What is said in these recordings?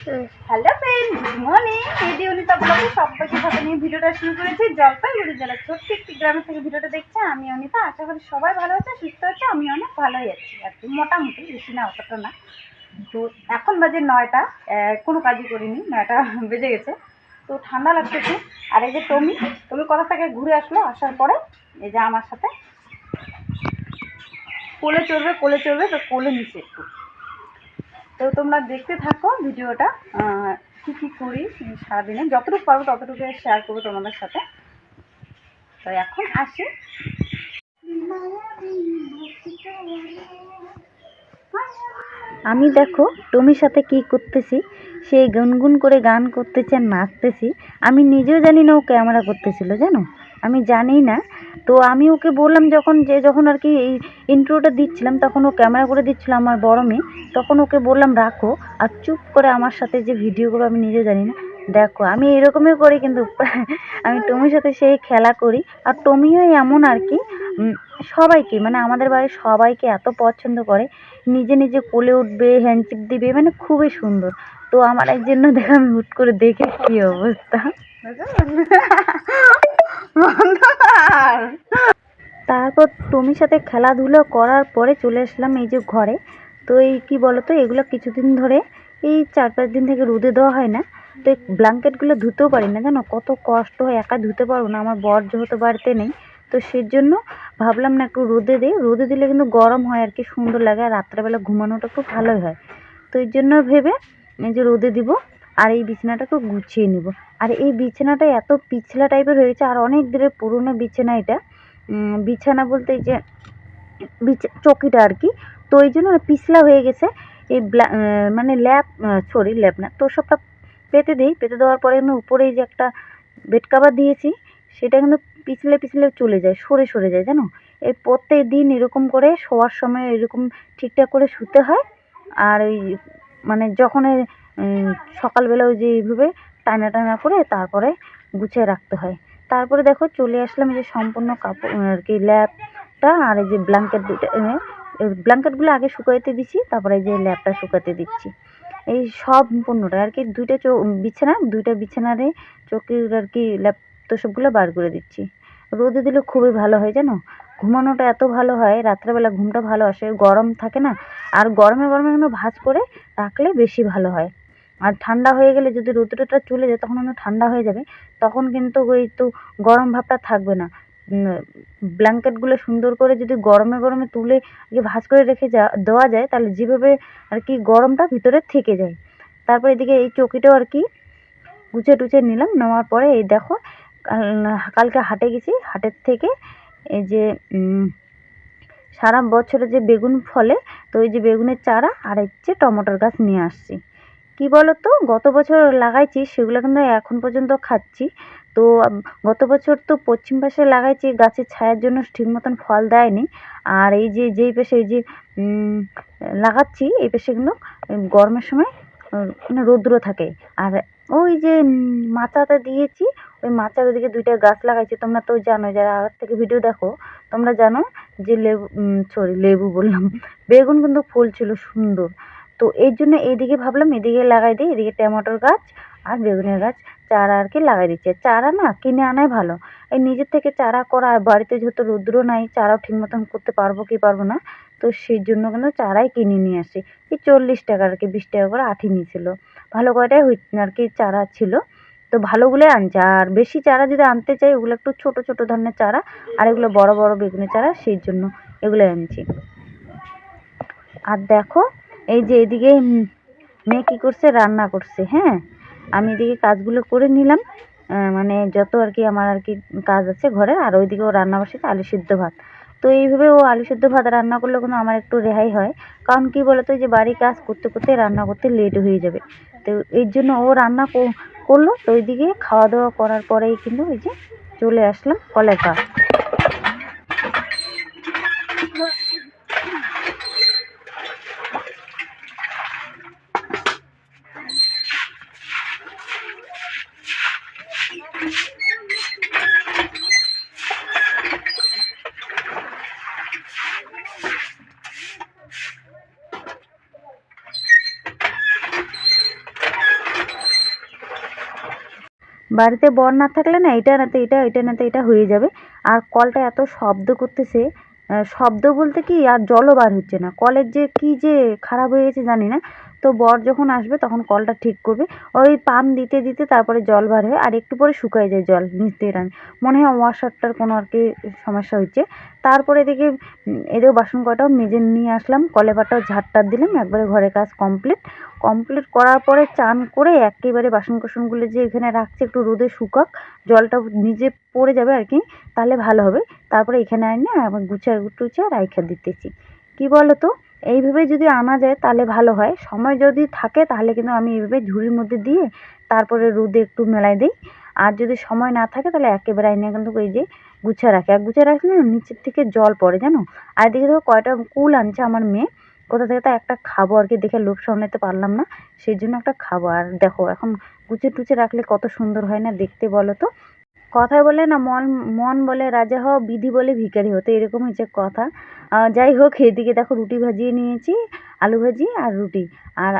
Hello friend good morning ready Anita ব্লগে সবাইকে সাথে নিয়ে ভিডিওটা শুরু করেছি। জলপাইগুড়ি জেলার ছোট্ট একটি গ্রামের থেকে ভিডিওটা দেখছে। আমি অনিতা, আশা করি সবাই ভালো আছে, সুস্থ আছে, আমি অনেক ভালোই আছি। আর কি, মোটামুটি বেশি না, অতটা না। তো এখন বাজে নয়টা কোনো কাজই করিনি, নয়টা বেজে গেছে। তো ঠান্ডা লাগছে লাগতেছে আর এই যে টমি টমি কোথা থেকে ঘুরে আসলো, আসার পরে এই যে আমার সাথে কোলে চড়বে কোলে চড়বে, তো কোলে নিচে একটু। তো তোমরা দেখতে থাকো ভিডিওটা কী কী করি সারাদিনে, যতটুকু পারব ততটুকু শেয়ার করব তোমাদের সাথে। তো এখন আসি। আমি দেখো টমির সাথে কি করতেছি, সে গুনগুন করে গান করতেছে আর নাচতেছি। আমি নিজেও জানি না ও ক্যামেরা করতেছিল, জানো? আমি জানি না। তো আমি ওকে বললাম যখন যে যখন আর কি এই ইন্ট্রোটা দিচ্ছিলাম, তখন ও ক্যামেরা করে দিচ্ছিল আমার বড় মেয়ে। তখন ওকে বললাম, রাখো। আর চুপ করে আমার সাথে যে ভিডিও করো আমি নিজে জানি না, দেখো, আমি এরকমই করি কিন্তু আমি টমির সাথে সেই খেলা করি। আর টমিও এমন আর কি সবাইকে মানে আমাদের বাড়ির সবাইকে এত পছন্দ করে। নিজে নিজে কোলে উঠবে হ্যান্ডশেক দিবে মানে খুবই সুন্দর। তো আমার এই জন্য দেখো আমি হুট করে দেখে কি অবস্থা। তারপর টমির সাথে খেলাধুলো করার পরে চলে আসলাম এই যে ঘরে। তো এই কী বলো তো এগুলো কিছুদিন ধরে এই চার পাঁচ দিন থেকে রোদে দেওয়া হয় না। তো এই ব্ল্যাঙ্কেটগুলো ধুতেও পারি না, জানো? কত কষ্ট হয়, একা ধুতে পারব না। আমার বর যেহেতু বাড়িতে নেই, তো সেই জন্য ভাবলাম না একটু রোদে দিই। রোদে দিলে কিন্তু গরম হয় আর কি, সুন্দর লাগে। আর রাত্রেবেলা ঘুমানোটা খুব ভালোই হয়। তো এই জন্য ভেবে এই যে রোদে দিব। আর এই বিছানাটাকে গুছিয়ে নিব। আর এই বিছানাটা এত পিছলা টাইপের হয়েছে আর অনেক দিনের পুরনো বিছানা এটা। বিছানা বলতে এই যে চৌকিটা আর কি। তো এই জন্য পিছলা হয়ে গেছে। এই মানে ল্যাপ সরি ল্যাপ না, তো সবটা পেতে দিই। পেতে দেওয়ার পরে কিন্তু উপরে যে একটা বেড কাভার দিয়েছি, সেটা কিন্তু পিছলে পিছলে চলে যায়, সরে সরে যায়, জানো? এই প্রত্যেক দিন এরকম করে শোয়ার সময় এরকম ঠিকঠাক করে শুতে হয়। আর ওই মানে যখন সকালবেলা ওই যে এইভাবে টানা টানা করে তারপরে গুছিয়ে রাখতে হয়। তারপরে দেখো চলে আসলাম এই যে সম্পূর্ণ কাপড় আর কি ল্যাপটা আর এই যে ব্ল্যাঙ্কেট দুটো ব্ল্যাঙ্কেটগুলো আগে শুকাইতে দিচ্ছি তারপরে এই যে ল্যাপটা শুকাতে দিচ্ছি। এই সম্পূর্ণটা আর কি দুইটা চো বিছানা, দুইটা বিছানারে চৌকির আর কি ল্যাপ, তো সবগুলো বার করে দিচ্ছি। রোদে দিলে খুবই ভালো হয় জানো? ঘুমানোটা এত ভালো হয়, রাত্রেবেলা ঘুমটা ভালো আসে, গরম থাকে না, আর গরমে গরমে কিন্তু ভাঁজ করে রাখলে বেশি ভালো হয়। আর ঠান্ডা হয়ে গেলে যদি রোদ্রটা চলে যায় তখন কিন্তু ঠান্ডা হয়ে যাবে, তখন কিন্তু ওই তো গরম ভাবটা থাকবে না। ব্ল্যাঙ্কেটগুলো সুন্দর করে যদি গরমে গরমে তুলে ভাঁজ করে রেখে যা, দেওয়া যায়, তাহলে যেভাবে আর কি গরমটা ভিতরে থেকে যায়। তারপর এদিকে এই চৌকিটাও আর কি গুছিয়ে টুছিয়ে নিলাম, নেওয়ার পরে এই দেখো কালকে হাটে গেছি, হাটের থেকে এই যে সারা বছরে যে বেগুন ফলে, তো ওই যে বেগুনের চারা আর হচ্ছে টমেটোর গাছ নিয়ে আসছি। কি বলো তো গত বছর লাগাইছি, সেগুলো কিন্তু এখন পর্যন্ত খাচ্ছি। তো গত বছর তো পশ্চিম পাশে লাগাইছি, গাছের ছায়ার জন্য ঠিক মতন ফল দেয়নি। আর এই যে, যেই পাশে এই যে লাগাচ্ছি, এই পাশে কিন্তু গরমের সময় মানে রৌদ্র থাকে। আর ওই যে মাচাতে দিয়েছি, ওই মাচার ওদিকে দুইটা গাছ লাগাইছি। তোমরা তো জানো, যারা আগের থেকে ভিডিও দেখো, তোমরা জানো যে লেবু সরি লেবু বললাম। বেগুন কিন্তু ফুল ছিল সুন্দর। তো এই জন্য এইদিকে ভাবলাম, এদিকে লাগাই দিই, এদিকে টমেটোর গাছ আর বেগুনের গাছ। চারা আর কি লাগাই দিচ্ছে। চারা না কিনে আনাই ভালো। এই নিজের থেকে চারা করা, বাড়িতে যেহেতু রৌদ্র নাই, চারাও ঠিক মতন করতে পারব কি পারব না, তো সেই জন্য কিন্তু চারাই কিনে নিয়ে আসি। এই চল্লিশ টাকা আর কি, বিশ টাকা করে আঠি নিয়েছিল। ভালো কয়টাই হই আর কি চারা ছিল। তো ভালোগুলোই আনছে। আর বেশি চারা যদি আনতে চাই, ওগুলো একটু ছোট ছোট ধরনের চারা আর এগুলো বড় বড় বেগুনের চারা, সেই জন্য এগুলো আনছি। আর দেখো এই যে এদিকে মেয়ে কী করছে? রান্না করছে হ্যাঁ? আমি এদিকে কাজগুলো করে নিলাম। মানে যত আর কি আমার আর কি কাজ আছে ঘরে, আর ওইদিকে ও রান্না বসেছে আলু সিদ্ধ ভাত। তো এইভাবে ও আলু সিদ্ধ ভাত রান্না করলে কিন্তু আমার একটু রেহাই হয়। কারণ কি বলতো যে বাড়ি কাজ করতে করতে রান্না করতে লেট হয়ে যাবে। তো এর জন্য ও রান্না করল। তো ওইদিকে খাওয়া দাওয়া করার পরেই কিন্তু ওই যে চলে আসলাম কলের কাজ বাড়িতে বর না থাকলে না এটা নাতে এটা এটা নাতে এটা হয়ে যাবে। আর কলটা এত শব্দ করতেছে শব্দ বলতে কি আর জলও বার হচ্ছে না। কলের যে কি যে খারাপ হয়ে গেছে জানি না। তো বর যখন আসবে তখন কলটা ঠিক করবে। ওই পাম দিতে দিতে তারপরে জল বার হয় আর একটু পরে শুকায় যায় জল নিচ দিয়ে টানে মনে হয় ওয়াশারটার কোনো আর কি সমস্যা হচ্ছে তারপরে এদিকে এদিকে বাসন কটাও মেজে নিয়ে আসলাম কলে পাটাও ঝাড়টার দিলাম, একবারে ঘরের কাজ কমপ্লিট। কমপ্লিট করার পরে চান করে একেবারে বাসন কোসনগুলো যে এখানে রাখছে একটু রোদে শুকাক, জলটা নিজে পড়ে যাবে আর কি, তাহলে ভালো হবে। তারপরে এখানে আনি আবার গুছা টুচা রাইখা দিতেছি। কি বলো তো এইভাবে যদি আনা যায় তাহলে ভালো হয়। সময় যদি থাকে তাহলে কিন্তু আমি এইভাবে ঝুড়ির মধ্যে দিয়ে তারপরে রোদে একটু মেলাই দিই। আর যদি সময় না থাকে তাহলে একেবারে আইনে কিন্তু এই যে গুছা রাখি। আর গুছা রাখলে নিচের থেকে জল পড়ে, জানো? আর এদিকে দেখো কয়টা কুল আনছে আমার মেয়ে। কোথা থেকে তা একটা খাব আর কি দেখে লোভ সামলাতে পারলাম না। সেই জন্য একটা খাব। আর দেখো এখন কুচে টুচে রাখলে কত সুন্দর হয় না দেখতে বলো তো? কথায় বলে না, মন মন বলে রাজা হও, বিধি বলে ভিখারি হতো এরকম হচ্ছে কথা। যাই হোক, এদিকে দেখো রুটি ভাজিয়ে নিয়েছি, আলু ভাজি আর রুটি। আর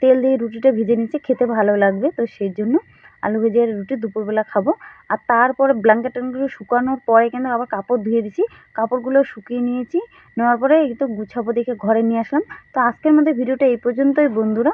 তেল দিয়ে রুটিটা ভেজে নিয়েছি, খেতে ভালো লাগবে, তো সেই জন্য আলু ভাজি আর রুটি দুপুরবেলা খাব। আর তারপরে ব্ল্যাঙ্কেট ট্যাঙ্কেটগুলো শুকানোর পরে কিন্তু আবার কাপড় ধুয়ে দিছি, কাপড়গুলো শুকিয়ে নিয়েছি, নেওয়ার পরে এই তো গুছাবো দেখে ঘরে নিয়ে আসলাম। তো আজকের মধ্যে ভিডিওটা এই পর্যন্তই, বন্ধুরা।